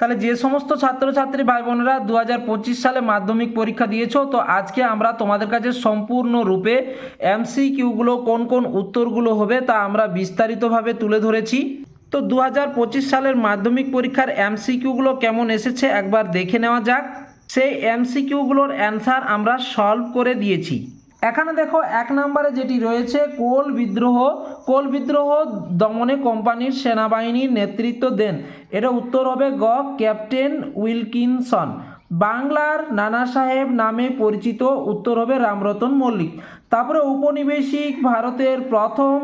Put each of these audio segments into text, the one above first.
তাহলে যে সমস্ত ছাত্রছাত্রী ভাই বোনেরা দু হাজার পঁচিশ সালে মাধ্যমিক পরীক্ষা দিয়েছ, তো আজকে আমরা তোমাদের কাছে সম্পূর্ণ রূপে এমসি কিউগুলো কোন কোন উত্তরগুলো হবে তা আমরা বিস্তারিতভাবে তুলে ধরেছি। তো দু হাজার পঁচিশ সালের মাধ্যমিক পরীক্ষার এমসিকিউগুলো কেমন এসেছে একবার দেখে নেওয়া যাক। সেই এমসিকিউগুলোর অ্যান্সার আমরা সলভ করে দিয়েছি। এখানে দেখো এক নম্বরে যেটি রয়েছে, কোল বিদ্রোহ। কোল বিদ্রোহ দমনে কোম্পানির সেনাবাহিনীর নেতৃত্ব দেন। এটা উত্তর হবে গ, ক্যাপ্টেন উইলকিনসন। বাংলার নানা সাহেব নামে পরিচিত, উত্তর হবে রামরতন মল্লিক। তারপরে উপনিবেশিক ভারতের প্রথম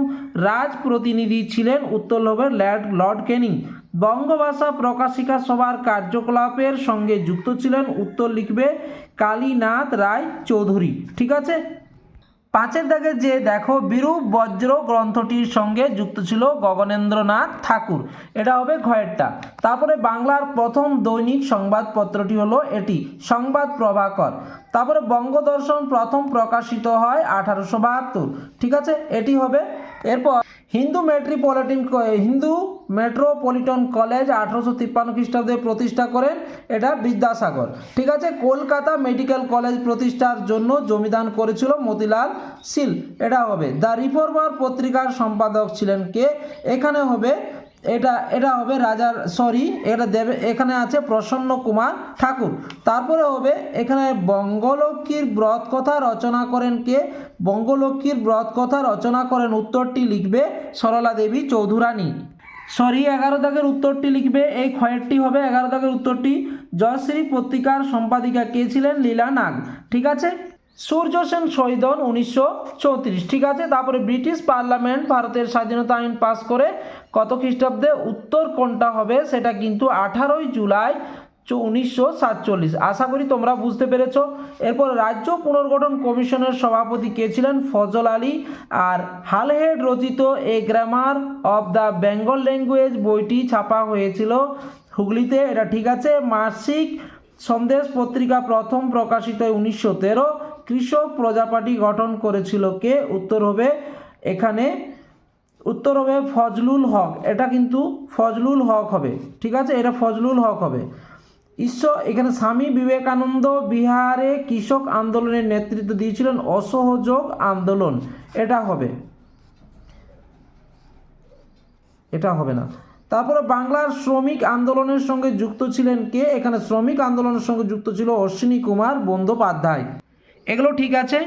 রাজ প্রতিনিধি ছিলেন, উত্তর হবে ল্যাড, লর্ড ক্যানিং বঙ্গভাষা প্রকাশিকা সভার কার্যকলাপের সঙ্গে যুক্ত ছিলেন, উত্তর লিখবে কালীনাথ রায় চৌধুরী। ঠিক আছে? পাঁচের দাগে যে দেখো বিরূপ বজ্র গ্রন্থটির সঙ্গে যুক্ত ছিল গগনেন্দ্রনাথ ঠাকুর। এটা হবে ঘয়েরটা। তারপরে বাংলার প্রথম দৈনিক সংবাদপত্রটি হলো এটি, সংবাদ প্রভাকর। তারপরে বঙ্গদর্শন প্রথম প্রকাশিত হয় আঠারোশো বাহাত্তর। ঠিক আছে? এটি হবে এরপর Hindu metropolitan Hindu metropolitan college আঠারোশো তিপ্পান্ন খ্রিস্টাব্দে প্রতিষ্ঠা করেন। এটা বিদ্যাসাগর। ঠিক আছে, কলকাতা মেডিকেল কলেজ প্রতিষ্ঠার জন্য জমিদান করেছিল মতিলাল সিল। এটা হবে। দ্য রিফর্মার পত্রিকার সম্পাদক ছিলেন কে? এখানে হবে এটা এটা হবে রাজার সরি এটা দেবে, এখানে আছে প্রসন্ন কুমার ঠাকুর। তারপরে হবে এখানে বঙ্গলক্ষ্মীর ব্রত কথা রচনা করেন কে? বঙ্গলক্ষ্মীর ব্রত কথা রচনা করেন, উত্তরটি লিখবে সরলা দেবী চৌধুরানী। সরি এগারো দাগের উত্তরটি লিখবে, এই ক্ষয়েরটি হবে এগারো দাগের উত্তরটি। জয়শ্রী পত্রিকার সম্পাদিকা কে ছিলেন? লীলা নাগ। ঠিক আছে? সূর্য সেন শহীদ উনিশশো ঠিক আছে, তারপরে ব্রিটিশ পার্লামেন্ট ভারতের স্বাধীনতা আইন পাস করে কত খ্রিস্টাব্দে উত্তর কোনটা হবে সেটা কিন্তু আঠারোই জুলাই উনিশশো সাতচল্লিশ। আশা করি তোমরা বুঝতে পেরেছ। এরপর রাজ্য পুনর্গঠন কমিশনের সভাপতি কে ছিলেন? ফজল আলী। আর হালহেড রচিত a grammar of the Bengal language বইটি ছাপা হয়েছিল হুগলিতে। এটা ঠিক আছে, মাসিক সন্দেশ পত্রিকা প্রথম প্রকাশিত উনিশশো তেরো। কৃষক প্রজাপাটি গঠন করেছিল কে? উত্তর হবে এখানে, উত্তর হবে ফজলুল হক। এটা কিন্তু ফজলুল হক হবে, ঠিক আছে? এটা ফজলুল হক হবে। ঈশ্বর, এখানে স্বামী বিবেকানন্দ বিহারে কৃষক আন্দোলনের নেতৃত্ব দিয়েছিলেন, অসহযোগ আন্দোলন। এটা হবে। এটা হবে না। তারপরে বাংলার শ্রমিক আন্দোলনের সঙ্গে যুক্ত ছিলেন কে? এখানে শ্রমিক আন্দোলনের সঙ্গে যুক্ত ছিল অশ্বিনী কুমার বন্দ্যোপাধ্যায়। এগুলো ঠিক আছে।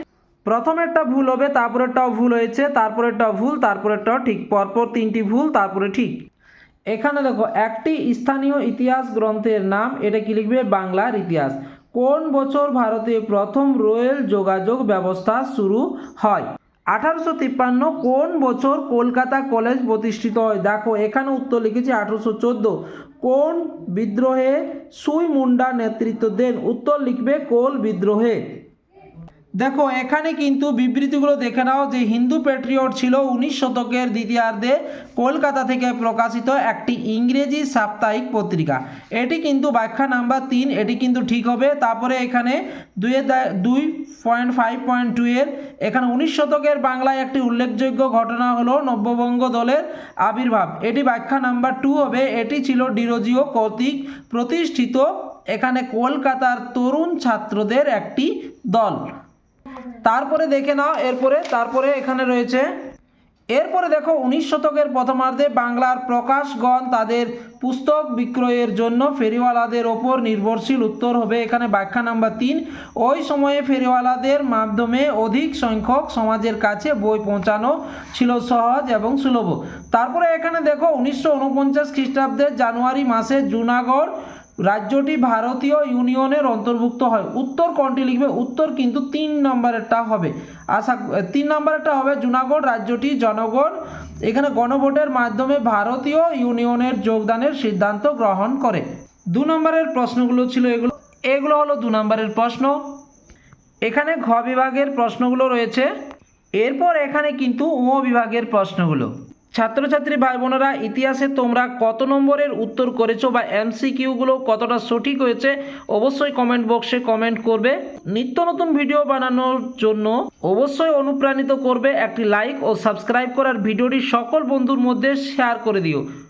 প্রথমেরটা ভুল হবে, তারপরেরটাও ভুল হয়েছে, তারপরেরটাও ভুল, তারপরেরটাও ঠিক, পরপর তিনটি ভুল, তারপরে ঠিক। এখানে দেখো, একটি স্থানীয় ইতিহাস গ্রন্থের নাম, এটা কি লিখবে? বাংলার ইতিহাস। কোন বছর ভারতে প্রথম রেল যোগাযোগ ব্যবস্থা শুরু হয়? আঠারোশো তিপ্পান্ন, কোন বছর কলকাতা কলেজ প্রতিষ্ঠিত হয়? দেখো, এখানে উত্তর লিখেছি আঠারোশো চোদ্দ। কোন বিদ্রোহে সুই মুন্ডা নেতৃত্ব দেন? উত্তর লিখবে কোল বিদ্রোহে। দেখো, এখানে কিন্তু বিবৃতিগুলো দেখে নাও যে হিন্দু প্যাট্রিয়ট ছিল উনিশ শতকের দ্বিতীয়ার্ধে কলকাতা থেকে প্রকাশিত একটি ইংরেজি সাপ্তাহিক পত্রিকা। এটি কিন্তু ব্যাখ্যা নাম্বার তিন, এটি কিন্তু ঠিক হবে। তারপরে এখানে দুইয়ের দা- দুই পয়েন্ট ফাইভ পয়েন্ট টু এর এখানে উনিশ শতকের বাংলায় একটি উল্লেখযোগ্য ঘটনা হলো নব্যবঙ্গ দলের আবির্ভাব। এটি ব্যাখ্যা নাম্বার টু হবে। এটি ছিল ডিরোজিও কর্তৃক প্রতিষ্ঠিত এখানে কলকাতার তরুণ ছাত্রদের একটি দল। তারপরে দেখে নাও, এরপরে, তারপরে এখানে রয়েছে। এরপরে দেখো, উনিশ শতকের প্রথমার্ধে বাংলার প্রকাশগণ তাদের পুস্তক বিক্রয়ের জন্য ফেরিওয়ালাদের ওপর নির্ভরশীল উত্তর হবে এখানে ব্যাখ্যা নাম্বার তিন। ওই সময়ে ফেরিওয়ালাদের মাধ্যমে অধিক সংখ্যক সমাজের কাছে বই পৌঁছানো ছিল সহজ এবং সুলভ। তারপরে এখানে দেখো, উনিশশো উনপঞ্চাশ খ্রিস্টাব্দের জানুয়ারি মাসে জুনাগড় রাজ্যটি ভারতীয় ইউনিয়নের অন্তর্ভুক্ত হয়। উত্তর কোনটি লিখবে? উত্তর কিন্তু তিন নম্বরেরটা হবে। আশা, তিন নম্বরেরটা হবে জুনাগড় রাজ্যটি জনগণ। এখানে গণভোটের মাধ্যমে ভারতীয় ইউনিয়নের যোগদানের সিদ্ধান্ত গ্রহণ করে। দু নম্বরের প্রশ্নগুলো ছিল এগুলো। এগুলো হলো দু নম্বরের প্রশ্ন। এখানে ঘ বিভাগের প্রশ্নগুলো রয়েছে। এরপর এখানে কিন্তু ও বিভাগের প্রশ্নগুলো। ছাত্রছাত্রী ভাই বোনেরা ইতিহাসে তোমরা কত নম্বরের উত্তর করেছ বা এমসিকিউগুলো কতটা সঠিক হয়েছে অবশ্যই কমেন্ট বক্সে কমেন্ট করবে। নিত্য নতুন ভিডিও বানানোর জন্য অবশ্যই অনুপ্রাণিত করবে একটি লাইক ও সাবস্ক্রাইব করার ভিডিওটি সকল বন্ধুর মধ্যে শেয়ার করে দিও।